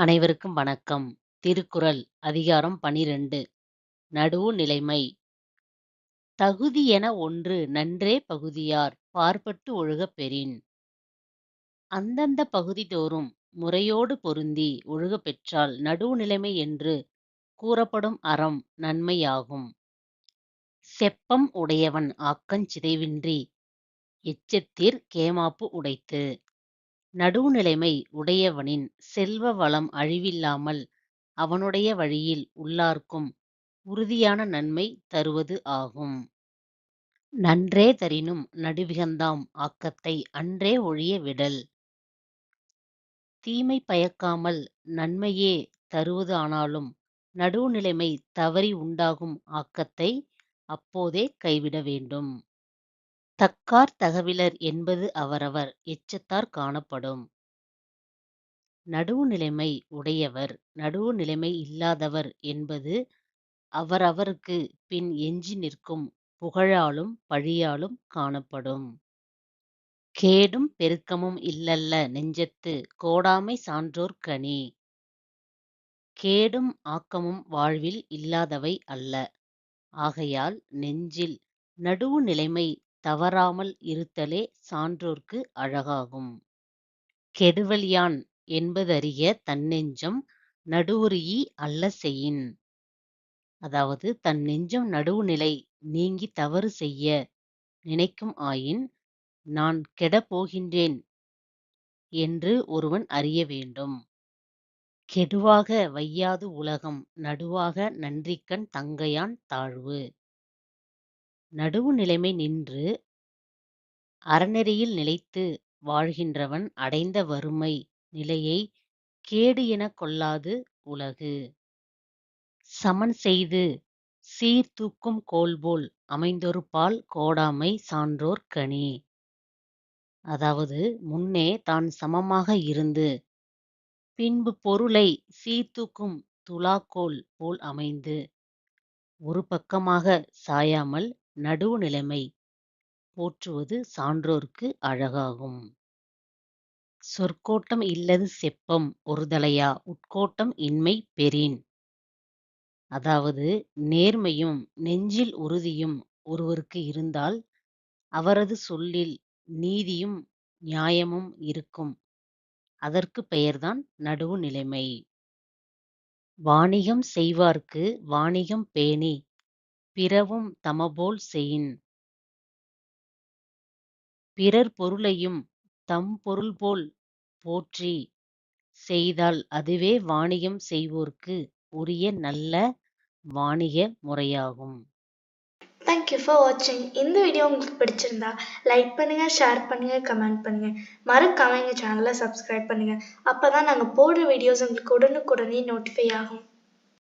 அனைவருக்கும் வணக்கம். திருக்குறள் அதிகாரம் பனிரெண்டு நடுவுநிலைமை. என ஒன்று நன்றே பகுதியார் பார்ப்பட்டு ஒழுகப் பெறின். அந்தந்தப் பகுதிதோறும் முறையோடு பொருந்தி ஒழுகப் பெற்றால் நடுவுநிலைமை என்று கூறப்படும் அறம் நன்மையாகும். செப்பம் உடையவன் ஆக்கஞ் சிதைவின்றி எச்சத்திற் கேமாப்பு உடைத்து. நடுவுநிலைமை உடையவனின் செல்வ வளம் அழிவில்லாமல் அவனுடைய வழியில் உள்ளார்க்கும் உறுதியான நன்மை தருவது ஆகும். நன்றே தரினும் நடுவிகந்தாம் ஆக்கத்தை அன்றே ஒழிய விடல். தீமை பயக்காமல் நன்மையே தருவது ஆனாலும் நடுவுநிலைமை தவறி உண்டாகும் ஆக்கத்தை அப்போதே கைவிட வேண்டும். தக்கார் தகவிலர் என்பது அவரவர் எச்சத்தாற் காணப்படும். நடுவுநிலைமை உடையவர் நடுவுநிலைமை இல்லாதவர் என்பது அவரவர்க்குப் பின் எஞ்சி நிற்கும் புகழாலும் பழியாலும் காணப்படும். கேடும் பெருக்கமும் இல்லல்ல நெஞ்சத்துக் கோடாமை சான்றோர் கணி. கேடும் ஆக்கமும் வாழ்வில் இல்லாதவை அல்ல. ஆகையால் நெஞ்சில் நடுவுநிலைமை தவறாமல் இருத்தலே சான்றோர்க்கு அழகாகும். கெடுவல் யான் தன்னெஞ்சம் நடுவுறீஇ அல்ல செயின். அதாவது தன் நெஞ்சம் நடுவுநிலை நீங்கித் தவறு செய்ய நினைக்கும் ஆயின் நான் கெடப் போகின்றேன் என்று ஒருவன் அறிய வேண்டும். கெடுவாக வையாது உலகம் நடுவாக நன்றிக்கண் தங்கையான் தாழ்வு. நடுவு நிலைமை நின்று அறநெறியில் நிலைத்து வாழ்கின்றவன் அடைந்த வறுமை நிலையைக் கேடு எனக் கொள்ளாது உலகு. சமன் செய்து சீர் தூக்கும் கோல்போல் அமைந்தொருபால் கோடாமை சான்றோர் கணி. அதாவது முன்னே தான் சமமாக இருந்து பின்பு பொருளைச் சீர்தூக்கும் துலாக்கோல் போல் அமைந்து ஒரு பக்கமாகச் சாயாமல் நடுவுநிலைமை போற்றுவது சான்றோர்க்கு அழகாகும். சொற்கோட்டம் இல்லது செப்பம் ஒருதலையா உட்கோட்டம் இன்மை பெறின். அதாவது நேர்மையும் நெஞ்சில் உறுதியும் ஒருவருக்கு இருந்தால் அவரது சொல்லில் நீதியும் நியாயமும் இருக்கும். அதற்குப் பெயர்தான் நடுவுநிலைமை. வாணிகம் செய்வார்க்கு வாணிகம் பேணி பிறவும் தமபோல் செயின். பிறர் பொருளையும் தம் பொருள்போல் போற்றிச் செய்தால் அதுவே வாணிகம் செய்வோர்க்கு உரிய நல்ல வாணிக முறையாகும். தேங்க் யூ ஃபார் வாட்சிங் இந்த வீடியோ உங்களுக்கு பிடிச்சிருந்தா லைக் பண்ணுங்க ஷேர் பண்ணுங்க கமெண்ட் பண்ணுங்க மறக்காம எங்கள் சேனலை சப்ஸ்கிரைப் பண்ணுங்க அப்பதான் நாங்க போடுற வீடியோஸ் உங்களுக்கு உடனுக்குடனே நோட்டிஃபை ஆகும்